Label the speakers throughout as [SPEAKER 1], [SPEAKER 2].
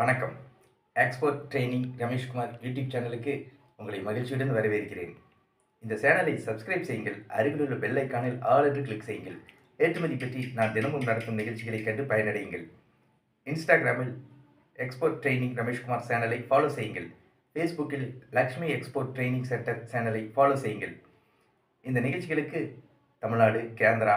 [SPEAKER 1] வணக்கம். Export training Rameshkumar YouTube சேனலுக்கு உங்களை மகிழ்ச்சியுடன் வரவேற்கிறேன். இந்த சேனலை சப்ஸ்கிரைப் செய்யுங்கள் அருகிலுள்ள பெல் ஐக்கானில் ஆல் என்று கிளிக் செய்யுங்கள். ஏற்றுமதி பற்றி நான் தினமும் நடத்தும் நிகழ்ச்சிகளை கண்டு பயனடையுங்கள். இன்ஸ்டாகிராமில் எக்ஸ்போர்ட் ட்ரைனிங் ரமேஷ்குமார் சேனலை ஃபாலோ செய்யுங்கள். ஃபேஸ்புக்கில் லக்ஷ்மி எக்ஸ்போர்ட் ட்ரைனிங் சென்டர் சேனலை ஃபாலோ செய்யுங்கள். இந்த நிகழ்ச்சிகளுக்கு தமிழ்நாடு கேந்திரா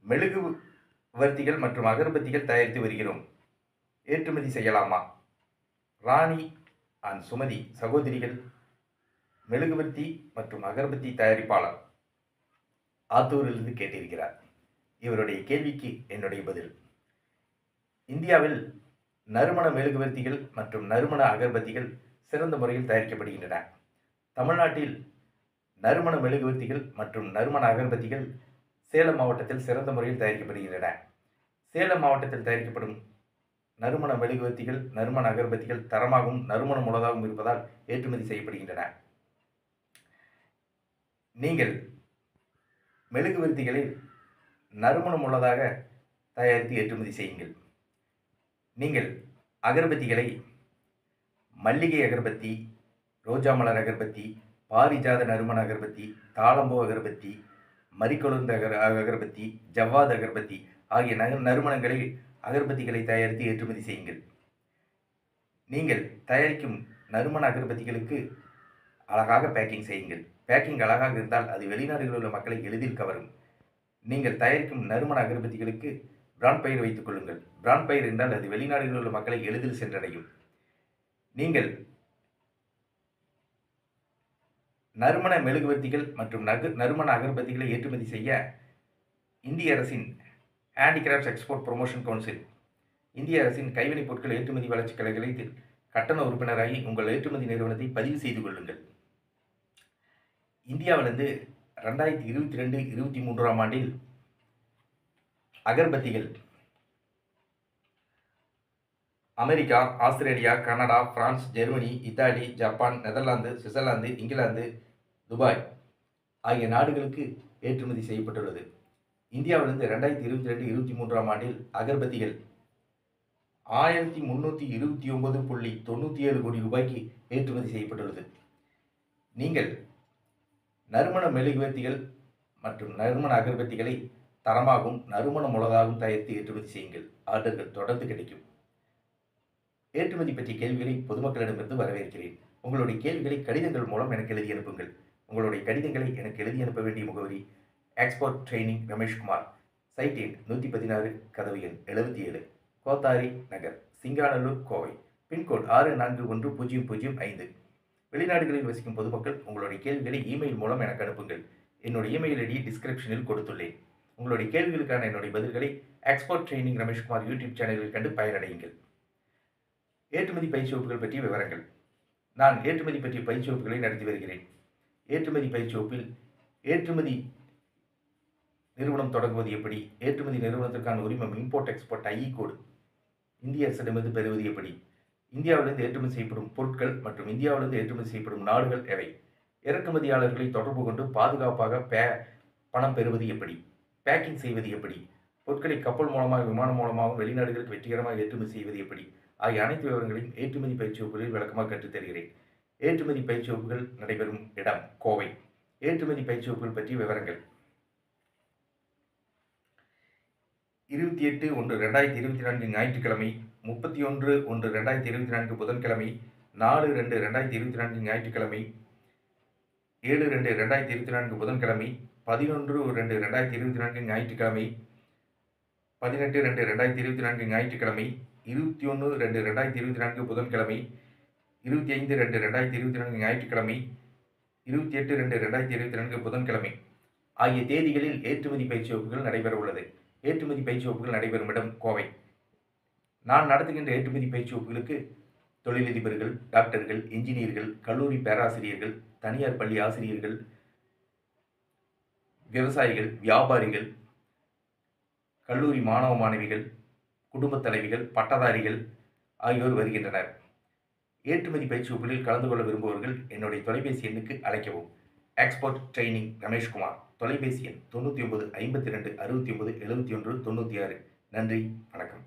[SPEAKER 1] மெழுகு வர்த்திகள் மற்றும் அகர்பத்திகள் தயாரித்து வருகிறோம். ஏற்றுமதி செய்யலாமா? ராணி அண்ட் சுமதி சகோதரிகள் மெழுகுவர்த்தி மற்றும் அகர்பத்தி தயாரிப்பாளர். ஆத்தூரிலிருந்து கேட்டிருக்கிறார். இவருடைய கேள்விக்கு என்னுடைய பதில். இந்தியாவில் நறுமண மெழுகுவர்த்திகள் மற்றும் நறுமண அகர்பத்திகள் சிறந்த முறையில் தயாரிக்கப்படுகின்றன. தமிழ்நாட்டில் நறுமண மெழுகுவர்த்திகள் மற்றும் நறுமண அகர்பத்திகள் சேலம் மாவட்டத்தில் சிறந்த முறையில் தயாரிக்கப்படுகின்றன. சேலம் மாவட்டத்தில் தயாரிக்கப்படும் நறுமண மெழுகுவர்த்திகள் நறுமண அகர்பத்திகள் தரமாகவும் நறுமணம் உள்ளதாகவும் இருப்பதால் ஏற்றுமதி செய்யப்படுகின்றன. நீங்கள் மெழுகுவர்த்திகளை நறுமணம் உள்ளதாக தயாரித்து ஏற்றுமதி செய்யுங்கள். நீங்கள் அகர்பத்திகளை மல்லிகை அகர்பத்தி ரோஜா மலர் அகர்பத்தி பாரிஜாத நறுமண அகர்பத்தி தாளம்போ அகர்பத்தி மரிக்கொழுந்து அகர் அகர்பத்தி ஜவ்வாத் அகர்பத்தி ஆகிய நக நறுமணங்களில் அகர்பத்திகளை தயாரித்து ஏற்றுமதி செய்யுங்கள். நீங்கள் தயாரிக்கும் நறுமண அகர்பத்திகளுக்கு அழகாக பேக்கிங் செய்யுங்கள். பேக்கிங் அழகாக இருந்தால் அது வெளிநாடுகளில் உள்ள மக்களை எளிதில் கவரும். நீங்கள் தயாரிக்கும் நறுமண அகர்பத்திகளுக்கு பிராண்ட் பயிர் வைத்துக் கொள்ளுங்கள். பிராண்ட் பயிர் என்றால் அது வெளிநாடுகளில் உள்ள மக்களை எளிதில் சென்றடையும். நீங்கள் நறுமண மெழுகுவர்த்திகள் மற்றும் நகு நறுமண அகர்பத்திகளை ஏற்றுமதி செய்ய இந்திய அரசின் ஹேண்டிகிராஃப்ட்ஸ் எக்ஸ்போர்ட் ப்ரொமோஷன் கவுன்சில் இந்திய அரசின் கைவினைப் பொருட்கள் ஏற்றுமதி வளர்ச்சிக் கழகத்தில் கட்டண உறுப்பினராகி உங்கள் ஏற்றுமதி நிறுவனத்தை பதிவு செய்து கொள்ளுங்கள். இந்தியாவிலிருந்து ரெண்டாயிரத்தி இருபத்தி ரெண்டு இருபத்தி மூன்றாம் ஆண்டில் அகர்பத்திகள் America Australia Canada France Germany Italy Japan Netherlands Switzerland England Dubai ஆகிய நாடுகளுக்கு ஏற்றுமதி செய்யப்பட்டுள்ளது. இந்தியாவிலிருந்து ரெண்டாயிரத்தி இருபத்தி ரெண்டு இருபத்தி மூன்றாம் ஆண்டில் அகர்பத்திகள் ஆயிரத்தி முந்நூற்றி இருபத்தி ஒன்பது புள்ளி தொண்ணூற்றி ஏழு கோடி ரூபாய்க்கு ஏற்றுமதி செய்யப்பட்டுள்ளது. நீங்கள் நறுமண மெழுகுவர்த்திகள் மற்றும் நறுமண அகர்பத்திகளை தரமாகவும் நறுமண உள்ளதாகவும் தயாரித்து ஏற்றுமதி செய்யுங்கள். ஆர்டர்கள் தொடர்ந்து கிடைக்கும். ஏற்றுமதி பற்றிய கேள்விகளை பொதுமக்களிடமிருந்து வரவேற்கிறேன். உங்களுடைய கேள்விகளை கடிதங்கள் மூலம் எனக்கு எழுதி அனுப்புங்கள். உங்களுடைய கடிதங்களை எனக்கு எழுதி அனுப்ப வேண்டிய முகவரி எக்ஸ்போர்ட் ட்ரைனிங் ரமேஷ்குமார் சைட் எண் நூற்றி பதினாறு கதவு எண் எழுபத்தி ஏழு கோத்தாரி நகர் சிங்கானல்லூர் கோவை. பின்கோட் ஆறு நான்கு ஒன்று பூஜ்ஜியம் பூஜ்ஜியம் ஐந்து. வெளிநாடுகளில் வசிக்கும் பொதுமக்கள் உங்களுடைய கேள்விகளை இமெயில் மூலம் எனக்கு அனுப்புங்கள். என்னுடைய இமெயில் ஐடி டிஸ்கிரிப்ஷனில் கொடுத்துள்ளேன். உங்களுடைய கேள்விகளுக்கான என்னுடைய பதில்களை எக்ஸ்போர்ட் ட்ரைனிங் ரமேஷ்குமார் யூடியூப் சேனலில் கண்டு பயனடையுங்கள். ஏற்றுமதி பயிற்சி வகுப்புகள் பற்றிய விவரங்கள். நான் ஏற்றுமதி பற்றிய பயிற்சி வகுப்புகளை நடத்தி வருகிறேன். ஏற்றுமதி பயிற்சி வகுப்பில் ஏற்றுமதி நிறுவனம் தொடங்குவது எப்படி? ஏற்றுமதி நிறுவனத்திற்கான உரிமம் இம்போர்ட் எக்ஸ்போர்ட் ஐஇ கோடு இந்திய அரசிடமிருந்து பெறுவது எப்படி? இந்தியாவிலிருந்து ஏற்றுமதி செய்யப்படும் பொருட்கள் மற்றும் இந்தியாவிலிருந்து ஏற்றுமதி செய்யப்படும் நாடுகள் எவை? இறக்குமதியாளர்களை தொடர்பு கொண்டு பாதுகாப்பாக பே பணம் பெறுவது எப்படி? பேக்கிங் செய்வது எப்படி? பொருட்களை கப்பல் மூலமாக விமானம் மூலமாகவும் வெளிநாடுகளுக்கு வெற்றிகரமாக ஏற்றுமதி செய்வது எப்படி? ஆகிய அனைத்து விவரங்களையும் ஏற்றுமதி பயிற்சி வகுப்புகளில் விளக்கமாக கற்றுத் தருகிறேன் ஏற்றுமதி பயிற்சி வகுப்புகள் நடைபெறும் இடம் கோவை. ஏற்றுமதி பயிற்சி வகுப்புகள் பற்றிய விவரங்கள். இருபத்தி எட்டு ஒன்று ரெண்டாயிரத்தி இருபத்தி நான்கு ஞாயிற்றுக்கிழமை முப்பத்தி ஒன்று ஒன்று ரெண்டாயிரத்தி இருபத்தி நான்கு புதன்கிழமை நாலு ரெண்டு ரெண்டாயிரத்தி இருபத்தி நான்கு ஞாயிற்றுக்கிழமை ஏழு ரெண்டு ரெண்டாயிரத்தி இருபத்தி நான்கு புதன்கிழமை பதினொன்று ரெண்டு ரெண்டாயிரத்தி இருபத்தி நான்கு ஞாயிற்றுக்கிழமை பதினெட்டு ரெண்டு ரெண்டாயிரத்தி இருபத்தி நான்கு ஞாயிற்றுக்கிழமை இருபத்தி ஒன்று ரெண்டு ரெண்டாயிரத்தி இருபத்தி நான்கு புதன்கிழமை இருபத்தி ஐந்து ரெண்டு ரெண்டாயிரத்தி இருபத்தி நான்கு ஞாயிற்றுக்கிழமை இருபத்தி எட்டு ரெண்டு ரெண்டாயிரத்தி இருபத்தி நான்கு புதன்கிழமை ஆகிய தேதிகளில் ஏற்றுமதி பயிற்சி வகுப்புகள் நடைபெற உள்ளது. ஏற்றுமதி பயிற்சி வகுப்புகள் நடைபெறும் இடம் கோவை. நான் நடத்துகின்ற ஏற்றுமதி பயிற்சி வகுப்புகளுக்கு தொழிலதிபர்கள் டாக்டர்கள் இன்ஜினியர்கள் கல்லூரி பேராசிரியர்கள் தனியார் பள்ளி ஆசிரியர்கள் விவசாயிகள் வியாபாரிகள் கல்லூரி மாணவ மாணவிகள் குடும்பத் தலைவிகள் பட்டதாரிகள் ஆகியோர் வருகின்றனர். ஏற்றுமதி பயிற்சி வகுப்புகளில் கலந்து கொள்ள விரும்புபவர்கள் என்னுடைய தொலைபேசி எண்ணுக்கு அழைக்கவும். Export training Ramesh Kumar. தொலைபேசி எண் தொண்ணூற்றி ஒன்பது ஐம்பத்தி ரெண்டு அறுபத்தி ஒன்பது எழுபத்தி ஒன்று தொண்ணூற்றி ஆறு. நன்றி வணக்கம்.